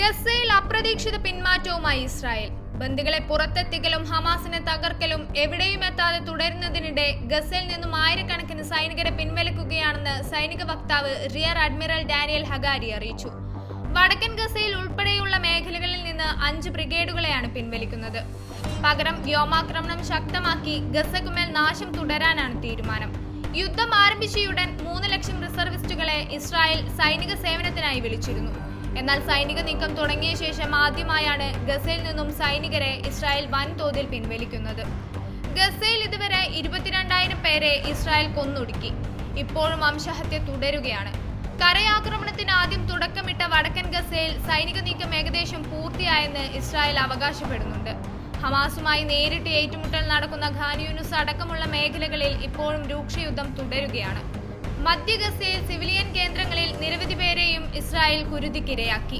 ഗസയിൽ അപ്രതീക്ഷിത പിന്മാറ്റവുമായി ഇസ്രായേൽ. ബന്ദികളെ പുറത്തെത്തിക്കലും ഹമാസിനെ തകർക്കലും എവിടെയും എത്താതെ തുടരുന്നതിനിടെ ഗസയിൽ നിന്നും ആയിരക്കണക്കിന് സൈനികരെ പിൻവലിക്കുകയാണെന്ന് സൈനിക വക്താവ് റിയർ അഡ്മിറൽ ഡാനിയൽ ഹഗാരി അറിയിച്ചു. വടക്കൻ ഗസയിൽ ഉൾപ്പെടെയുള്ള മേഖലകളിൽ നിന്ന് അഞ്ച് ബ്രിഗേഡുകളെയാണ് പിൻവലിക്കുന്നത്. പകരം വ്യോമാക്രമണം ശക്തമാക്കി ഗസക്കുമേൽ നാശം തുടരാനാണ് തീരുമാനം. യുദ്ധം ആരംഭിച്ചയുടൻ മൂന്ന് ലക്ഷം റിസർവിസ്റ്റുകളെ ഇസ്രായേൽ സൈനിക സേവനത്തിനായി വിളിച്ചിരുന്നു. എന്നാൽ സൈനിക നീക്കം തുടങ്ങിയ ശേഷം ആദ്യമായാണ് ഗസയിൽ നിന്നും സൈനികരെ ഇസ്രായേൽ വൻതോതിൽ പിൻവലിക്കുന്നത്. ഗസയിൽ ഇതുവരെ ഇരുപത്തിരണ്ടായിരം പേരെ ഇസ്രായേൽ കൊന്നൊടുക്കി. ഇപ്പോഴും വംശഹത്യ തുടരുകയാണ്. കരയാക്രമണത്തിന് ആദ്യം തുടക്കമിട്ട വടക്കൻ ഗസയിൽ സൈനിക നീക്കം ഏകദേശം പൂർത്തിയായെന്ന് ഇസ്രായേൽ അവകാശപ്പെടുന്നുണ്ട്. ഹമാസുമായി നേരിട്ട് ഏറ്റുമുട്ടൽ നടക്കുന്ന ഖാനിയൂനുസ് അടക്കമുള്ള മേഖലകളിൽ ഇപ്പോഴും രൂക്ഷയുദ്ധം തുടരുകയാണ്. മധ്യ ഗസയിൽ സിവിലിയൻ ഇസ്രായേൽ കുരുതിക്കിരയാക്കി